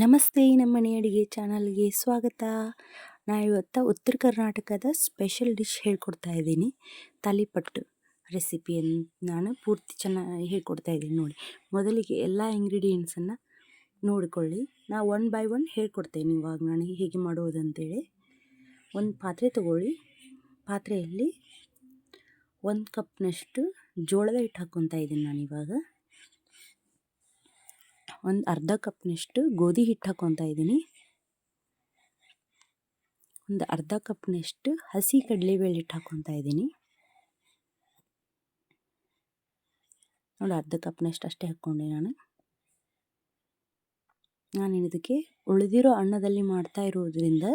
ನಮಸ್ತೆ ನಮ್ಮ ಮನೆ ಅಡುಗೆ ಚಾನಲ್ಗೆ ಸ್ವಾಗತ. ನಾ ಇವತ್ತು ಉತ್ತರ ಕರ್ನಾಟಕದ ಸ್ಪೆಷಲ್ ಡಿಶ್ ಹೇಳ್ಕೊಡ್ತಾ ಇದ್ದೀನಿ. ತಾಲಿಪಟ್ಟು ರೆಸಿಪಿಯನ್ನು ನಾನು ಪೂರ್ತಿ ಚೆನ್ನಾಗಿ ಹೇಳ್ಕೊಡ್ತಾ ಇದ್ದೀನಿ ನೋಡಿ. ಮೊದಲಿಗೆ ಎಲ್ಲ ಇಂಗ್ರೀಡಿಯೆಂಟ್ಸನ್ನು ನೋಡಿಕೊಳ್ಳಿ. ನಾ ಒನ್ ಬೈ ಒನ್ ಹೇಳ್ಕೊಡ್ತೇನೆ ಇವಾಗ ನಾನು ಹೇಗೆ ಮಾಡುವುದಂತೇಳಿ ಒಂದು ಪಾತ್ರೆ ತಗೊಳ್ಳಿ. ಪಾತ್ರೆಯಲ್ಲಿ ಒಂದು ಕಪ್ನಷ್ಟು ಜೋಳದ ಹಿಟ್ಟು ಹಾಕ್ಕೊತಾ ಇದ್ದೀನಿ ಇವಾಗ ಒಂದು ಅರ್ಧ ಕಪ್ನಷ್ಟು ಗೋಧಿ ಹಿಟ್ಟು ಹಾಕ್ಕೊತಾ ಇದ್ದೀನಿ. ಒಂದು ಅರ್ಧ ಕಪ್ನಷ್ಟು ಹಸಿ ಕಡಲೆಬೇಳೆ ಹಿಟ್ಟು ಹಾಕ್ಕೊತಾ ಇದ್ದೀನಿ. ನೋಡಿ ಅರ್ಧ ಕಪ್ನಷ್ಟು ಅಷ್ಟೇ ಹಾಕ್ಕೊಂಡೆ ನಾನು. ನಾನು ಇದಕ್ಕೆ ಉಳಿದಿರೋ ಅನ್ನದಲ್ಲಿ ಮಾಡ್ತಾ ಇರೋದ್ರಿಂದ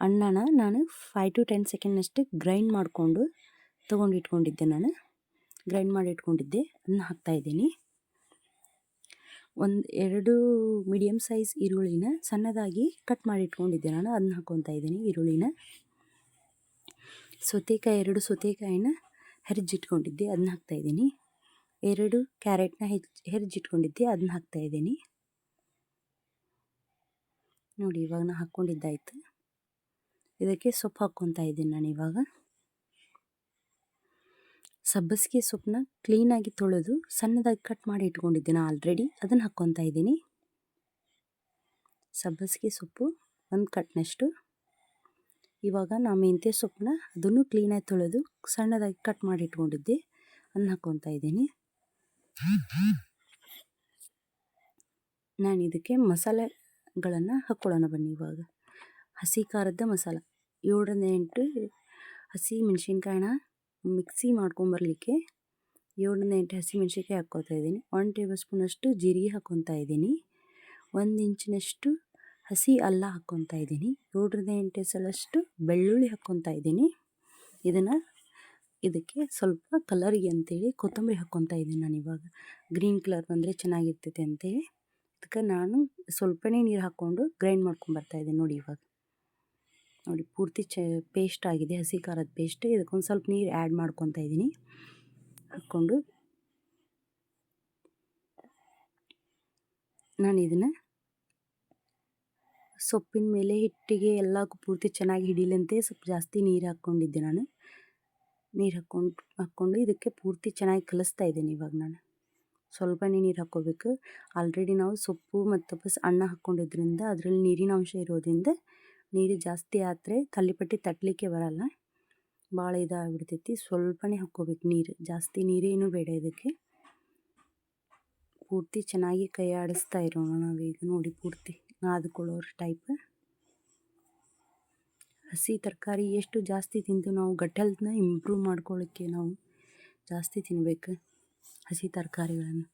ಅನ್ನನ ನಾನು ಫೈವ್ ಟು ಟೆನ್ ಸೆಕೆಂಡ್ನಷ್ಟು ಗ್ರೈಂಡ್ ಮಾಡಿಕೊಂಡು ತೊಗೊಂಡು ಇಟ್ಕೊಂಡಿದ್ದೆ ನಾನು. ಗ್ರೈಂಡ್ ಮಾಡಿ ಇಟ್ಕೊಂಡಿದ್ದೆ ಅದನ್ನ ಹಾಕ್ತಾಯಿದ್ದೀನಿ ಒಂದು ಎರಡು ಮೀಡಿಯಮ್ ಸೈಜ್ ಈರುಳ್ಳಿನ ಸಣ್ಣದಾಗಿ ಕಟ್ ಮಾಡಿ ಇಟ್ಕೊಂಡಿದ್ದೆ ನಾನು. ಅದನ್ನ ಹಾಕ್ಕೊತಾ ಇದ್ದೀನಿ ಈರುಳ್ಳಿನ. ಸೌತೆಕಾಯಿ, ಎರಡು ಸೌತೆಕಾಯಿನ ಹೆರ್ಜಿಟ್ಕೊಂಡಿದ್ದೆ ಅದನ್ನ ಹಾಕ್ತಾಯಿದ್ದೀನಿ ಎರಡು ಕ್ಯಾರೆಟ್ನ ಹೆಚ್ಚು ಹೆರ್ಜಿಟ್ಕೊಂಡಿದ್ದೆ ಅದನ್ನ ಹಾಕ್ತಾಯಿದ್ದೀನಿ ನೋಡಿ, ಇವಾಗ ನಾನು ಹಾಕ್ಕೊಂಡಿದ್ದಾಯ್ತು. ಇದಕ್ಕೆ ಸೊಪ್ಪು ಹಾಕ್ಕೊತಾ ಇದ್ದೀನಿ ನಾನು ಇವಾಗ. ಸಬ್ಬಸಿಗೆ ಸೊಪ್ಪನ್ನ ಕ್ಲೀನಾಗಿ ತೊಳೆದು ಸಣ್ಣದಾಗಿ ಕಟ್ ಮಾಡಿ ಇಟ್ಕೊಂಡಿದ್ದೀನಿ ಆಲ್ರೆಡಿ ಅದನ್ನು ಹಾಕ್ಕೊತಾ ಇದ್ದೀನಿ. ಸಬ್ಬಸಿಗೆ ಸೊಪ್ಪು ಒಂದು ಕಟ್ನಷ್ಟು. ಇವಾಗ ನಾ ಮೆಂತ್ಯ ಸೊಪ್ಪನ್ನ ಅದನ್ನು ಕ್ಲೀನಾಗಿ ತೊಳೆದು ಸಣ್ಣದಾಗಿ ಕಟ್ ಮಾಡಿ ಇಟ್ಕೊಂಡಿದ್ದೆ. ಅದನ್ನ ಹಾಕ್ಕೊತಾ ಇದ್ದೀನಿ. ನಾನು ಇದಕ್ಕೆ ಮಸಾಲೆಗಳನ್ನು ಹಾಕ್ಕೊಳ್ಳೋಣ ಬನ್ನಿ ಇವಾಗ. ಹಸಿ ಖಾರದ ಮಸಾಲ. ಏಳರಿಂದ ಎಂಟು ಹಸಿ ಮೆಣಸಿನ್ಕಾಯಿನ ಮಿಕ್ಸಿ ಮಾಡ್ಕೊಂಬರ್ಲಿಕ್ಕೆ ಏಳರಿಂದ ಎಂಟು ಹಸಿಮೆಣ್ಸಿನ್ಕಾಯಿ ಹಾಕ್ಕೋತಾ ಇದ್ದೀನಿ. ಒನ್ ಟೇಬಲ್ ಸ್ಪೂನಷ್ಟು ಜೀರಿಗೆ ಹಾಕ್ಕೊತಾ ಇದ್ದೀನಿ. ಒಂದು ಇಂಚಿನಷ್ಟು ಹಸಿ ಅಲ್ಲ ಹಾಕ್ಕೊತಾ ಇದ್ದೀನಿ. ಏಳರಿಂದ ಎಂಟು ಸಲಷ್ಟು ಬೆಳ್ಳುಳ್ಳಿ ಹಾಕ್ಕೊತಾ ಇದ್ದೀನಿ. ಇದನ್ನು ಇದಕ್ಕೆ ಸ್ವಲ್ಪ ಕಲರಿಗೆ ಅಂತೇಳಿ ಕೊತ್ತಂಬರಿ ಹಾಕ್ಕೊತಾ ಇದ್ದೀನಿ ನಾನು ಇವಾಗ. ಗ್ರೀನ್ ಕಲರ್ ಬಂದರೆ ಚೆನ್ನಾಗಿರ್ತೈತೆ ಅಂತೇಳಿ. ಅದಕ್ಕೆ ನಾನು ಸ್ವಲ್ಪನೇ ನೀರು ಹಾಕ್ಕೊಂಡು ಗ್ರೈಂಡ್ ಮಾಡ್ಕೊಂಬರ್ತಾ ಇದ್ದೀನಿ ನೋಡಿ ಇವಾಗ. ನೋಡಿ, ಪೂರ್ತಿ ಚ ಪೇಸ್ಟ್ ಆಗಿದೆ, ಹಸಿ ಖಾರದ ಪೇಸ್ಟ್ ಇದಕ್ಕೊಂದು ಸ್ವಲ್ಪ ನೀರು ಆ್ಯಡ್ ಮಾಡ್ಕೊತಾ ಇದ್ದೀನಿ. ಹಾಕ್ಕೊಂಡು ನಾನು ಇದನ್ನು ಸೊಪ್ಪಿನ ಮೇಲೆ ಹಿಟ್ಟಿಗೆ ಎಲ್ಲಕ್ಕೂ ಪೂರ್ತಿ ಚೆನ್ನಾಗಿ ಹಿಡಿಲಂತೆ ಸ್ವಲ್ಪ ಜಾಸ್ತಿ ನೀರು ಹಾಕ್ಕೊಂಡಿದ್ದೆ ನಾನು. ನೀರು ಹಾಕ್ಕೊಂಡು ಹಾಕ್ಕೊಂಡು ಇದಕ್ಕೆ ಪೂರ್ತಿ ಚೆನ್ನಾಗಿ ಕಲಿಸ್ತಾ ಇದ್ದೀನಿ ಇವಾಗ ನಾನು. ಸ್ವಲ್ಪನೇ ನೀರು ಹಾಕ್ಕೋಬೇಕು. ಆಲ್ರೆಡಿ ನಾವು ಸೊಪ್ಪು ಮತ್ತು ಬಸ್ ಅನ್ನ ಹಾಕ್ಕೊಂಡಿದ್ರಿಂದ ಅದರಲ್ಲಿ ನೀರಿನ ಅಂಶ ಇರೋದ್ರಿಂದ ನೀರು ಜಾಸ್ತಿ ಆದರೆ ಕಲ್ಲಿಪಟ್ಟಿ ತಟ್ಟಲಿಕ್ಕೆ ಬರಲ್ಲ. ಭಾಳ ಇದಾಗ್ಬಿಡ್ತೈತಿ. ಸ್ವಲ್ಪನೇ ಹಾಕ್ಕೋಬೇಕು ನೀರು. ಜಾಸ್ತಿ ನೀರೇನು ಬೇಡ ಇದಕ್ಕೆ. ಪೂರ್ತಿ ಚೆನ್ನಾಗಿ ಕೈ ಆಡಿಸ್ತಾ ಇರೋಣ ನಾವೀಗ ನೋಡಿ ಪೂರ್ತಿ. ನಾದ್ಕೊಳ್ಳೋರು ಟೈಪ್ ಹಸಿ ತರಕಾರಿ ಎಷ್ಟು ಜಾಸ್ತಿ ತಿಂದು ನಾವು ಗಟ್ ಹೆಲ್ತ್ನ ಇಂಪ್ರೂವ್ ಮಾಡ್ಕೊಳ್ಳೋಕ್ಕೆ ನಾವು ಜಾಸ್ತಿ ತಿನ್ಬೇಕು ಹಸಿ ತರಕಾರಿಗಳನ್ನು.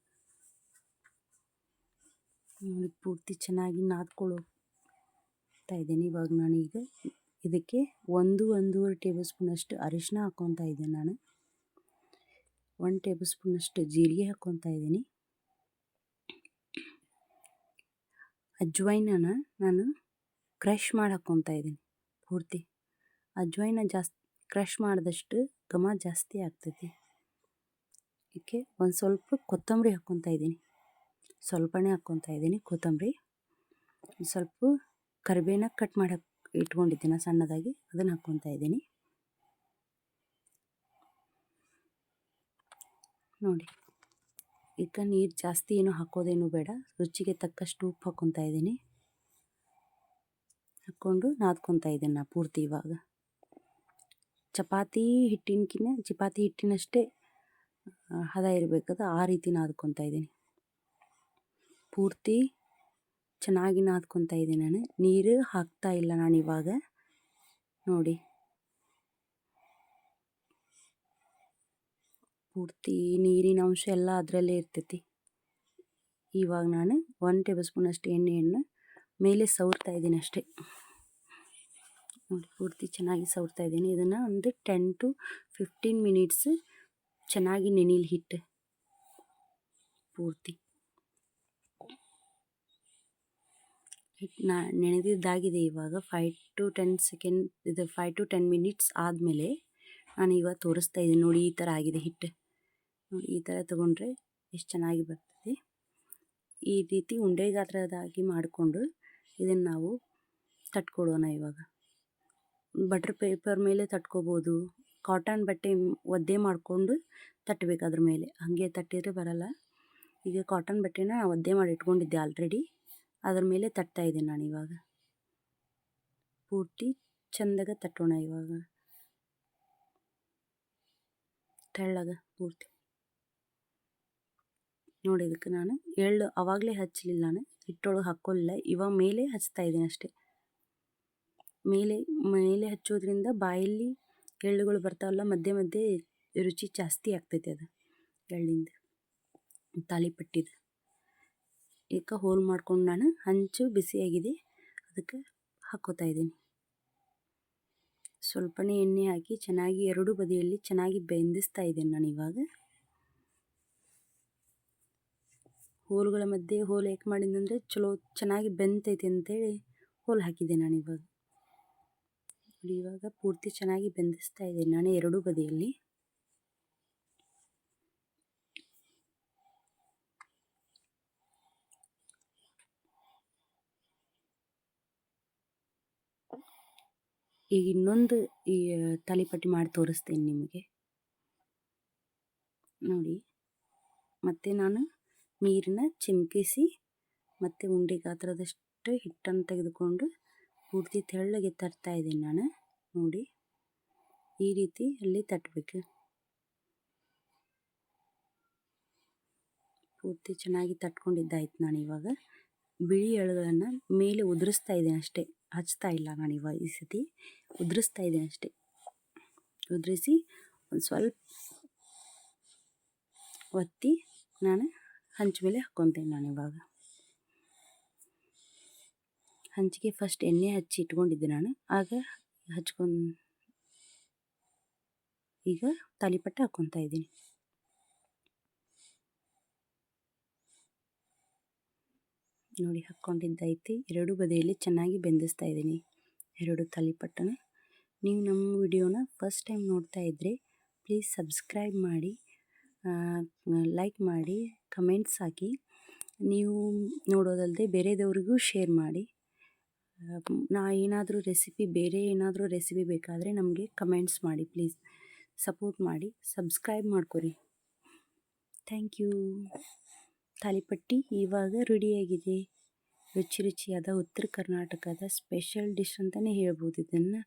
ನೋಡಿ ಪೂರ್ತಿ ಚೆನ್ನಾಗಿ ನಾದ್ಕೊಳ್ಳೋ ಹಾಕ್ತಾ ಇದ್ದೀನಿ. ಇವಾಗ ನಾನು ಈಗ ಇದಕ್ಕೆ ಒಂದು, ಒಂದೂವರೆ ಟೇಬಲ್ ಸ್ಪೂನಷ್ಟು ಅರಿಶಿನ ಹಾಕ್ಕೊತಾ ಇದ್ದೀನಿ ನಾನು. ಒನ್ ಟೇಬಲ್ ಸ್ಪೂನಷ್ಟು ಜೀರಿಗೆ ಹಾಕ್ಕೊತಾ ಇದ್ದೀನಿ. ಅಜ್ವೈನ ನಾನು ಕ್ರಷ್ ಮಾಡಿ ಹಾಕ್ಕೊತಾ ಇದ್ದೀನಿ ಪೂರ್ತಿ. ಅಜ್ವೈನ ಜಾಸ್ತಿ, ಕ್ರಷ್ ಮಾಡಿದಷ್ಟು ಘಮ ಜಾಸ್ತಿ ಆಗ್ತೈತಿ. ಇದಕ್ಕೆ ಒಂದು ಸ್ವಲ್ಪ ಕೊತ್ತಂಬರಿ ಹಾಕ್ಕೊತಾ ಇದ್ದೀನಿ. ಸ್ವಲ್ಪನೇ ಹಾಕ್ಕೊತಾ ಇದ್ದೀನಿ ಕೊತ್ತಂಬರಿ. ಸ್ವಲ್ಪ ಕರಿಬೇನ ಕಟ್ ಮಾಡಿ ಇಟ್ಕೊಂಡಿದ್ದೀನಿ ಸಣ್ಣದಾಗಿ. ಅದನ್ನು ಹಾಕ್ಕೊತಾ ಇದ್ದೀನಿ. ನೋಡಿ, ಈಗ ನೀರು ಜಾಸ್ತಿ ಏನು ಹಾಕೋದೇನು ಬೇಡ. ರುಚಿಗೆ ತಕ್ಕಷ್ಟು ಉಪ್ಪು ಹಾಕ್ಕೊತಾ ಇದ್ದೀನಿ. ಹಾಕ್ಕೊಂಡು ನಾದ್ಕೊತಾ ಇದ್ದೀನಿ ನಾ ಪೂರ್ತಿ ಇವಾಗ. ಚಪಾತಿ ಹಿಟ್ಟಿನಕಿನ್ನ, ಚಪಾತಿ ಹಿಟ್ಟಿನಷ್ಟೇ ಹದ ಇರಬೇಕದು ಆ ರೀತಿ ನಾದ್ಕೊತಾ ಇದ್ದೀನಿ. ಪೂರ್ತಿ ಚೆನ್ನಾಗಿ ನಾದ್ಕೊತಾ ಇದ್ದೀನಿ ನಾನು. ನೀರು ಹಾಕ್ತಾ ಇಲ್ಲ ನಾನು ಇವಾಗ. ನೋಡಿ. ಪೂರ್ತಿ ನೀರಿನ ಅಂಶ ಎಲ್ಲ ಅದರಲ್ಲೇ ಇರ್ತೈತಿ. ಇವಾಗ ನಾನು ಒನ್ ಟೇಬಲ್ ಸ್ಪೂನ್ ಅಷ್ಟು ಎಣ್ಣೆಯನ್ನು ಮೇಲೆ ಸವರ್ತಾ ಇದ್ದೀನಿ ಅಷ್ಟೇ. ನೋಡಿ, ಪೂರ್ತಿ ಚೆನ್ನಾಗಿ ಸವರ್ತಾ ಇದ್ದೀನಿ. ಇದನ್ನು ಒಂದು ಟೆನ್ ಟು ಫಿಫ್ಟೀನ್ ಮಿನಿಟ್ಸ್ ಚೆನ್ನಾಗಿ ನೆನಿಲಿ ಹಿಟ್ಟು. ಪೂರ್ತಿ. ನಾ ನೆನೆದಿದ್ದಾಗಿದೆ ಇವಾಗ. ಫೈವ್ ಟು ಟೆನ್ ಸೆಕೆಂಡ್, ಇದು ಫೈವ್ ಟು ಟೆನ್ ಮಿನಿಟ್ಸ್ ಆದಮೇಲೆ ನಾನು ಇವಾಗ ತೋರಿಸ್ತಾ ಇದ್ದೀನಿ. ನೋಡಿ, ಈ ಥರ ಆಗಿದೆ ಹಿಟ್ಟು ಈ ಥರ ತೊಗೊಂಡ್ರೆ ಎಷ್ಟು ಚೆನ್ನಾಗಿ ಬರ್ತದೆ. ಈ ರೀತಿ ಉಂಡೆ ಗಾತ್ರದಾಗಿ ಮಾಡಿಕೊಂಡು ಇದನ್ನು ನಾವು ತಟ್ಕೊಡೋಣ ಇವಾಗ. ಬಟರ್ ಪೇಪರ್ ಮೇಲೆ ತಟ್ಕೋಬೋದು. ಕಾಟನ್ ಬಟ್ಟೆ ಒದ್ದೆ ಮಾಡಿಕೊಂಡು ತಟ್ಟಬೇಕು ಅದ್ರ ಮೇಲೆ. ಹಾಗೆ ತಟ್ಟಿದರೆ ಬರಲ್ಲ. ಈಗ ಕಾಟನ್ ಬಟ್ಟೆನ ಒದ್ದೆ ಮಾಡಿ ಇಟ್ಕೊಂಡಿದ್ದೆ ಆಲ್ರೆಡಿ. ಅದ್ರ ಮೇಲೆ ತಟ್ತಾ ಇದ್ದೀನಿ ನಾನು ಇವಾಗ. ಪೂರ್ತಿ ಚಂದಾಗ ತಟ್ಟೋಣ ಇವಾಗ. ತೆಳ್ಳಗ, ಪೂರ್ತಿ. ನೋಡಿ ಇದಕ್ಕೆ ನಾನು ಎಳ್ಳು ಅವಾಗಲೇ ಹಚ್ಚಲಿಲ್ಲ ನಾನು. ಹಿಟ್ಟೊಳಗೆ ಹಾಕ್ಕೊಳ್ಳಿಲ್ಲ ಇವಾಗ ಮೇಲೆ ಹಚ್ತಾ ಇದ್ದೀನಿ ಅಷ್ಟೇ. ಮೇಲೆ ಮೇಲೆ ಹಚ್ಚೋದ್ರಿಂದ ಬಾಯಲ್ಲಿ ಎಳ್ಳುಗಳು ಬರ್ತಾವಲ್ಲ, ಮಧ್ಯೆ ಮಧ್ಯೆ ರುಚಿ ಜಾಸ್ತಿ ಆಗ್ತೈತೆ ಅದು ಎಳ್ಳಿಂದ. ತಾಲಿಪಟ್ಟಿದು ಈಗ ಹೋಲ್ ಮಾಡ್ಕೊಂಡು ನಾನು ಹಂಚು ಬಿಸಿಯಾಗಿದೆ. ಅದಕ್ಕೆ ಹಾಕೋತಾ ಇದ್ದೀನಿ. ಸ್ವಲ್ಪನೇ ಎಣ್ಣೆ ಹಾಕಿ ಚೆನ್ನಾಗಿ ಎರಡು ಬದಿಯಲ್ಲಿ ಚೆನ್ನಾಗಿ ಬೆಂದಿಸ್ತಾ ಇದ್ದೇನೆ ನಾನು ಇವಾಗ. ಹೋಲ್ಗಳ ಮಧ್ಯೆ ಹೋಲ್ ಯಾಕೆ ಮಾಡಿದ್ದಂದರೆ ಚಲೋ ಚೆನ್ನಾಗಿ ಬೆಂತೈತಿ ಅಂತೇಳಿ ಹೋಲ್ ಹಾಕಿದ್ದೆ ನಾನು ಇವಾಗ. ಇವಾಗ ಪೂರ್ತಿ ಚೆನ್ನಾಗಿ ಬೆಂದಿಸ್ತಾ ಇದ್ದೇನೆ ನಾನು ಎರಡೂ ಬದಿಯಲ್ಲಿ. ಈಗ ಇನ್ನೊಂದು ಈ ತಾಲಿಪಟ್ಟಿ ಮಾಡಿ ತೋರಿಸ್ತೇನೆ ನಿಮಗೆ. ನೋಡಿ. ಮತ್ತೆ ನಾನು ನೀರನ್ನ ಚಿಮುಕಿಸಿ, ಮತ್ತು ಉಂಡೆ ಗಾತ್ರದಷ್ಟು ಹಿಟ್ಟನ್ನು ತೆಗೆದುಕೊಂಡು ಪೂರ್ತಿ ತೆಳ್ಳಗೆ ತರ್ತಾ ಇದ್ದೀನಿ ನಾನು. ನೋಡಿ. ಈ ರೀತಿ ಅಲ್ಲಿ ತಟ್ಟಬೇಕು. ಪೂರ್ತಿ ಚೆನ್ನಾಗಿ ತಟ್ಕೊಂಡಿದ್ದಾಯ್ತು ನಾನು ಇವಾಗ. ಬಿಳಿ ಎಳುಗಳನ್ನು ಮೇಲೆ ಉದುರಿಸ್ತಾ ಇದ್ದೀನಿ ಅಷ್ಟೇ. ಹಚ್ತಾ ಇಲ್ಲ ನಾನು ಇವಾಗ ಈ ಸತಿ. ಉದುರಿಸ್ತಾ ಇದ್ದೀನಿ ಅಷ್ಟೇ. ಉದುರಿಸಿ ಒಂದು ಸ್ವಲ್ಪ ಒತ್ತಿ ನಾನು ಹಂಚ್ ಮೇಲೆ ಹಾಕ್ಕೊತೇನೆ ನಾನು ಇವಾಗ. ಹಂಚಿಗೆ ಫಸ್ಟ್ ಎಣ್ಣೆ ಹಚ್ಚಿ ಇಟ್ಕೊಂಡಿದ್ದೆ ನಾನು. ಆಗ ಹಚ್ಕೊಂಡು ಈಗ ತಾಲಿಪಟ್ಟೆ ಹಾಕ್ಕೊತಾ ಇದ್ದೀನಿ. ನೋಡಿ ಹಾಕ್ಕೊಂಡಿದ್ದೈತಿ. ಎರಡು ಬದಿಯಲ್ಲಿ ಚೆನ್ನಾಗಿ ಬೆಂದಿಸ್ತಾ ಇದ್ದೀನಿ. ಎರಡು ತಾಲಿಪಟ್ಟನ ನೀವು ನಮ್ಮ ವಿಡಿಯೋನ ಫಸ್ಟ್ ಟೈಮ್ ನೋಡ್ತಾ ಇದ್ದರೆ ಪ್ಲೀಸ್ ಸಬ್ಸ್ಕ್ರೈಬ್ ಮಾಡಿ ಲೈಕ್ ಮಾಡಿ ಕಮೆಂಟ್ಸ್ ಹಾಕಿ. ನೀವು ನೋಡೋದಲ್ಲದೆ ಬೇರೆದವ್ರಿಗೂ ಶೇರ್ ಮಾಡಿ. ನಾ ಏನಾದರೂ ರೆಸಿಪಿ ಬೇರೆ ಏನಾದರೂ ರೆಸಿಪಿ ಬೇಕಾದರೆ ನಮಗೆ ಕಮೆಂಟ್ಸ್ ಮಾಡಿ ಪ್ಲೀಸ್ ಸಪೋರ್ಟ್ ಮಾಡಿ. ಸಬ್ಸ್ಕ್ರೈಬ್ ಮಾಡ್ಕೊರಿ. ಥ್ಯಾಂಕ್ ಯು ತಾಲಿಪಟ್ಟಿ ಇವಾಗ ರೆಡಿಯಾಗಿದೆ ರುಚಿ ರುಚಿಯಾದ ಉತ್ತರ ಕರ್ನಾಟಕದ ಸ್ಪೆಷಲ್ ಡಿಶ್ ಅಂತಲೇ ಹೇಳ್ಬೋದು ಇದನ್ನು.